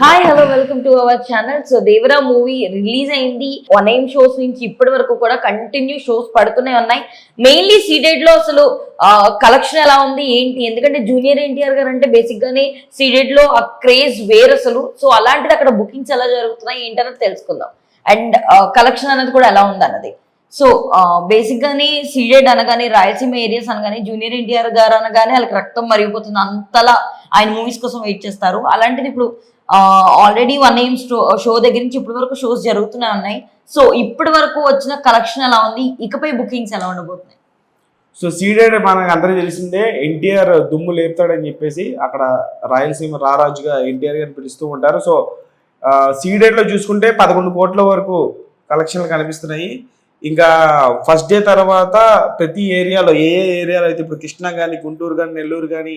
Hi hello welcome to our channel so Devara movie release అయింది. One AM shows నుంచి ఇప్పటి వరకు కూడా కంటిన్యూ షోస్ పడుతూనే ఉన్నాయి. మెయిన్లీ సీడెడ్లో అసలు కలెక్షన్ ఎలా ఉంది ఏంటి? ఎందుకంటే జూనియర్ ఎన్టీఆర్ గారు అంటే బేసిక్ గానే సీడెడ్లో ఆ క్రేజ్ వేరు అసలు. సో అలాంటిది అక్కడ బుకింగ్స్ ఎలా జరుగుతున్నాయి ఏంటన్నది తెలుసుకుందాం. అండ్ కలెక్షన్ అనేది కూడా ఎలా ఉంది అన్నది సో బేసిక్ గానే సీడెడ్ అనగానే రాయలసీమ ఏరియాస్ అనగానే జూనియర్ ఎన్టీఆర్ గారు అనగానే వాళ్ళకి రక్తం మరిగిపోతుంది. అంతలా ఆయన మూవీస్ కోసం వెయిట్ చేస్తారు. అలాంటిది ఇప్పుడు ఆల్రెడీ వన్ ఏం షో దగ్గర నుంచి ఇప్పటి వరకు షోస్ జరుగుతూనే ఉన్నాయి. సో ఇప్పటి వరకు వచ్చిన కలెక్షన్ ఎలా ఉంది? ఇకపై బుకింగ్స్ ఎలా ఉండబోతున్నాయి? సో సీడెడ్ మనకు అందరూ తెలిసిందే ఎన్టీఆర్ దుమ్ము లేపుతాడని చెప్పేసి అక్కడ రాయలసీమ రారాజుగా ఎన్టీఆర్ గారిని పిలుస్తూ ఉంటారు. సో సీడెడ్లో చూసుకుంటే పదకొండు కోట్ల వరకు కలెక్షన్లు కనిపిస్తున్నాయి. ఇంకా ఫస్ట్ డే తర్వాత ప్రతి ఏరియాలో ఏ ఏ ఏరియాలో అయితే ఇప్పుడు కృష్ణా కానీ గుంటూరు కానీ నెల్లూరు కానీ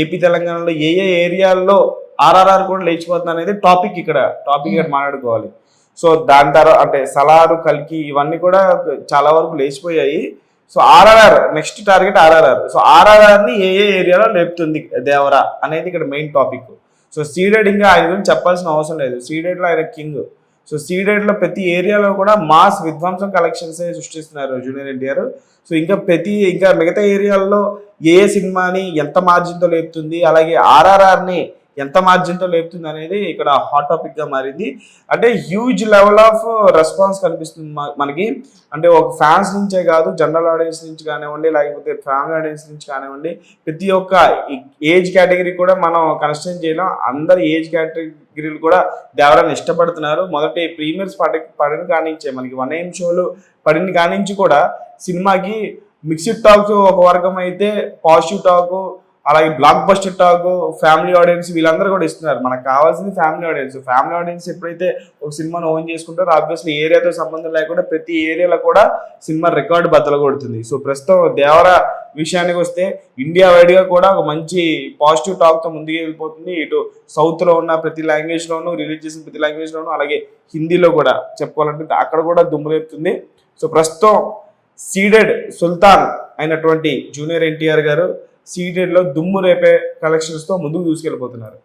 ఏపీ తెలంగాణలో ఏ ఏ ఏరియాల్లో ఆర్ఆర్ఆర్ కూడా లేచిపోతుంది అనేది టాపిక్ ఇక్కడ టాపిక్ ఇక్కడ మాట్లాడుకోవాలి. సో దాని తర్వాత అంటే సలారు కల్కి ఇవన్నీ కూడా చాలా వరకు లేచిపోయాయి. So RRR next target RRR. So ఆర్ఆర్ఆర్ని ఏ ఏ ఏరియాలో లేపుతుంది దేవరా అనేది ఇక్కడ మెయిన్ టాపిక్. సో సీడెడ్ ఇంకా ఆయన గురించి చెప్పాల్సిన అవసరం లేదు. సీడెడ్లో ఆయన కింగ్. సో సీడెడ్లో ప్రతి ఏరియాలో కూడా మాస్ విధ్వంసం కలెక్షన్స్ సృష్టిస్తున్నారు జూనియర్ ఎన్టీఆర్. సో ఇంకా ప్రతి ఇంకా మిగతా ఏరియాల్లో ఏ ఏ సినిమాని ఎంత మార్జిన్తో లేపుతుంది అలాగే ఆర్ఆర్ఆర్ని ఎంత మార్జిన్తో లేపుతుంది అనేది ఇక్కడ హాట్ టాపిక్గా మారింది. అంటే హ్యూజ్ లెవెల్ ఆఫ్ రెస్పాన్స్ కనిపిస్తుంది మనకి. అంటే ఒక ఫ్యాన్స్ నుంచే కాదు జనరల్ ఆడియన్స్ నుంచి కానివ్వండి లేకపోతే ఫ్యామిలీ ఆడియన్స్ నుంచి కానివ్వండి ప్రతి ఒక్క ఏజ్ కేటగిరీ కూడా మనం కన్స్టెంట్ చేయలేం. అందరి ఏజ్ కేటగిరీలు కూడా దేవరాన్ని ఇష్టపడుతున్నారు. మొదటి ప్రీమియర్స్ పడి పడిన కానించే మనకి వన్ ఏం షోలు పడిన కానించి కూడా సినిమాకి మిక్స్డ్ టాక్స్ ఒక వర్గం అయితే పాజిటివ్ టాక్ అలాగే blockbuster talk family audience వీళ్ళందరూ కూడా ఇస్తున్నారు. మనకు కావాల్సింది ఫ్యామిలీ ఆడియన్స్. ఫ్యామిలీ ఆడియన్స్ ఎప్పుడైతే ఒక సినిమాను ఓన్ చేసుకుంటారో ఆబ్వియస్లీ ఏరియాతో సంబంధం లేకుండా ప్రతి ఏరియాలో కూడా సినిమా రికార్డు బద్దలు కొడుతుంది. సో ప్రస్తుతం దేవర విషయానికి వస్తే ఇండియా వైడ్గా కూడా ఒక మంచి పాజిటివ్ టాక్తో ముందుకు వెళ్ళిపోతుంది. ఇటు సౌత్లో ఉన్న ప్రతి లాంగ్వేజ్లోనూ రిలీజ్ చేసిన ప్రతి లాంగ్వేజ్లోనూ అలాగే హిందీలో కూడా చెప్పుకోవాలంటే అక్కడ కూడా దుమ్ములేపుతుంది సో ప్రస్తుతం సీడెడ్ సుల్తాన్ అయినటువంటి జూనియర్ ఎన్టీఆర్ గారు సీడెడ్లో దుమ్ము రేపే కలెక్షన్స్తో ముందుకు దూసుకెళ్ళిపోతున్నారు.